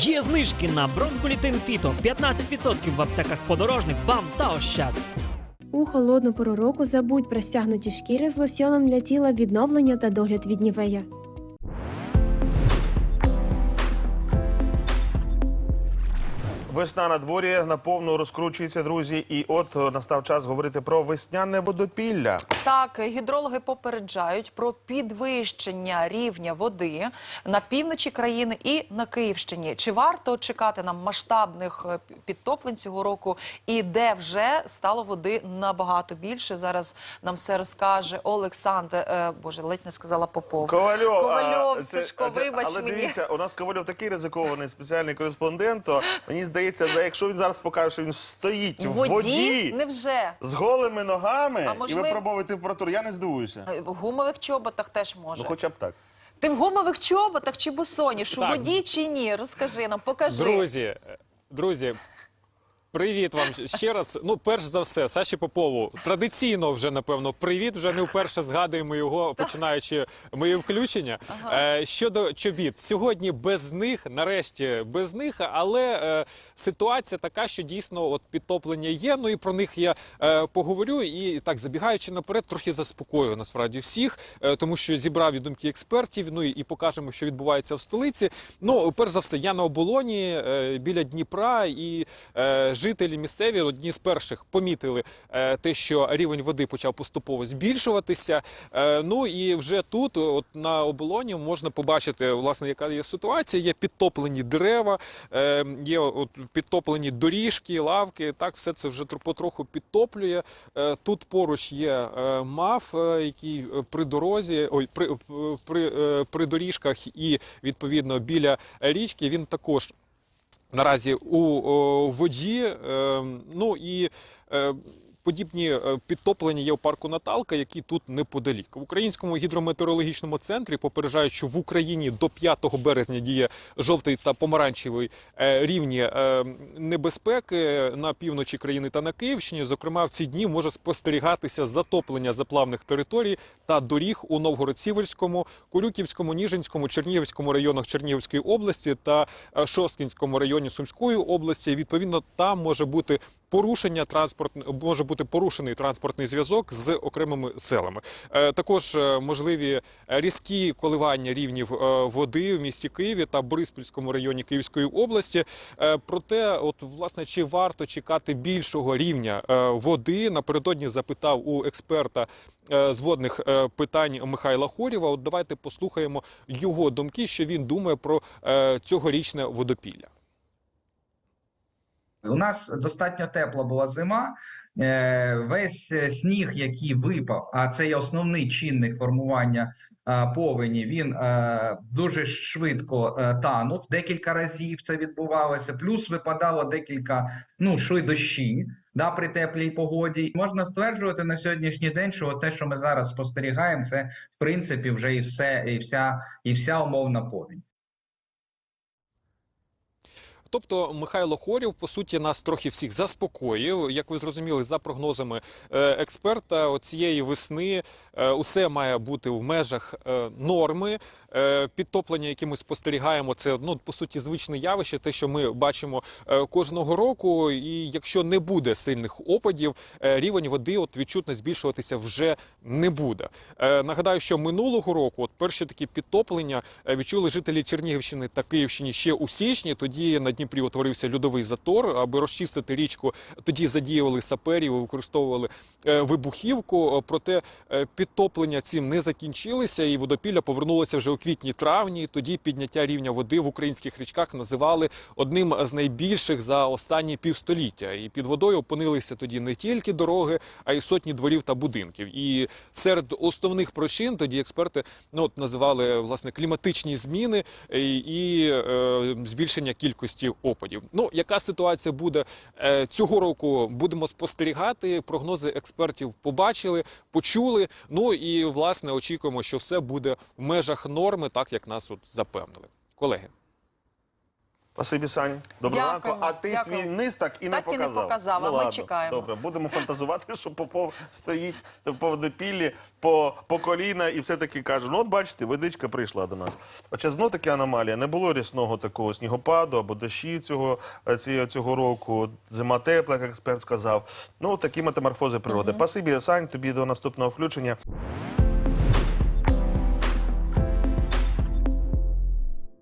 Є знижки на бронхолітин фіто 15% в аптеках подорожник, бам та ощад. У холодну пору року забудь про стягнуті шкіри з лосьоном для тіла відновлення та догляд від нівея. Весна на дворі наповну розкручується, друзі. І от е, настав час говорити про весняне водопілля. Так, гідрологи попереджають про підвищення рівня води на півночі країни і на Київщині. Чи варто чекати нам масштабних е, підтоплень цього року? І де вже стало води набагато більше? Зараз нам все розкаже Олександр. е, Боже, ледь не сказала Попов. Ковальов, Ковальов, а, Сашко, це- вибач але мені. дивіться, у нас Ковальов такий ризикований спеціальний кореспондент. То мені здається, за- якщо він зараз покаже, що він стоїть В в воді? воді Невже? з голими ногами А і можливо- випробовує температуру, я не здивуюся. Е, В гумових чоботах теж може. Ну, хоча б так. Ти в гумових чоботах чи босоніж? У Так. воді чи ні? Розкажи нам, покажи. Друзі, е, друзі, привіт вам ще раз. Ну, перш за все, Саші Попову. Традиційно вже, напевно, привіт. Вже не вперше згадуємо його, починаючи моє включення. Е, щодо чобіт, сьогодні без них, нарешті без них, але е, ситуація така, що дійсно от підтоплення є. Ну і про них я е, поговорю. І так, забігаючи наперед, трохи заспокою насправді всіх, е, тому що зібрав і думки експертів. Ну і, і покажемо, що відбувається в столиці. Ну, перш за все, я на оболоні е, біля Дніпра, і е, жителі місцеві одні з перших помітили е, те, що рівень води почав поступово збільшуватися. Е, ну і вже тут, от на оболоні, можна побачити, власне, яка є ситуація. Є підтоплені дерева, е, є от підтоплені доріжки, лавки. Так, все це вже потроху підтоплює. Тут поруч є е, який при дорозі, ой, при, при, при доріжках і відповідно біля річки. Він також наразі у воді. Е, ну і е, подібні е, підтоплення є у парку Наталка, які тут неподалік. В українському гідрометеорологічному центрі попереджають, що в Україні до 5 березня діє жовтий та помаранчевий е, рівні е, небезпеки на півночі країни та на Київщині. Зокрема, в ці дні може спостерігатися затоплення заплавних територій та доріг у Новгород-Сіверському, Кулюківському, Ніжинському, Чернігівському районах Чернігівської області та Шосткінському районі Сумської області. Відповідно, там може бути порушення транспорт, може бути порушений транспортний зв'язок з окремими селами. Е, Також е, можливі різкі коливання рівнів е, води в місті Києві та Бориспільському районі Київської області. Проте, от власне, чи варто чекати більшого рівня води? Напередодні запитав у експерта з водних питань Михайла Хорєва. От давайте послухаємо його думки, що він думає про цьогорічне водопілля. У нас достатньо тепла була зима. Е, Весь сніг, який випав, а це є основний чинник формування е, повені. Він е, дуже швидко танув. Декілька разів це відбувалося. Плюс випадало декілька ну йшли дощі да, при теплій погоді. Можна стверджувати на сьогоднішній день, що те, що ми зараз спостерігаємо, це в принципі вже і все, і вся, і вся умовна повінь. Тобто Михайло Хорів, по суті, нас трохи всіх заспокоїв. Як ви зрозуміли, за прогнозами е, експерта, цієї весни е, усе має бути в межах е, норми. Підтоплення, які ми спостерігаємо, це ну по суті звичне явище, те, що ми бачимо кожного року. І якщо не буде сильних опадів, рівень води от відчутно збільшуватися вже не буде. Нагадаю, що минулого року от перші такі підтоплення відчули жителі Чернігівщини та Київщини ще у січні. Тоді на Дніпрі утворився льодовий затор. Аби розчистити річку, тоді задіювали саперів, використовували е, вибухівку. Е, Проте е, підтоплення цим не закінчилися, і водопілля повернулося вже у квітні-травні. Тоді підняття рівня води в українських річках називали одним з найбільших за останні півстоліття. І під водою опинилися тоді не тільки дороги, а й сотні дворів та будинків. І серед основних причин тоді експерти ну от називали власне кліматичні зміни і, і е, збільшення кількості опадів. Ну яка ситуація буде е, цього року? Будемо спостерігати. Прогнози експертів побачили, почули. Ну і власне очікуємо, що все буде в межах норми, так як нас от запевнили, колеги. Спасибі, Сані. Доброго Дякуємо, ранку. А ти дякуємо. свій низ так і не Так і не показав. показав, ну, а ми ладно, чекаємо. Добре, будемо фантазувати, що Попов стоїть по водопіллі, по, по коліна і все-таки каже, ну от бачите, водичка прийшла до нас. Хоча знов таки аномалія, не було рясного такого снігопаду або дощів цього, е, ці- цього року. Зима тепла, як експерт сказав. Ну, такі метаморфози природи. Спасибі, Сань, тобі до наступного включення.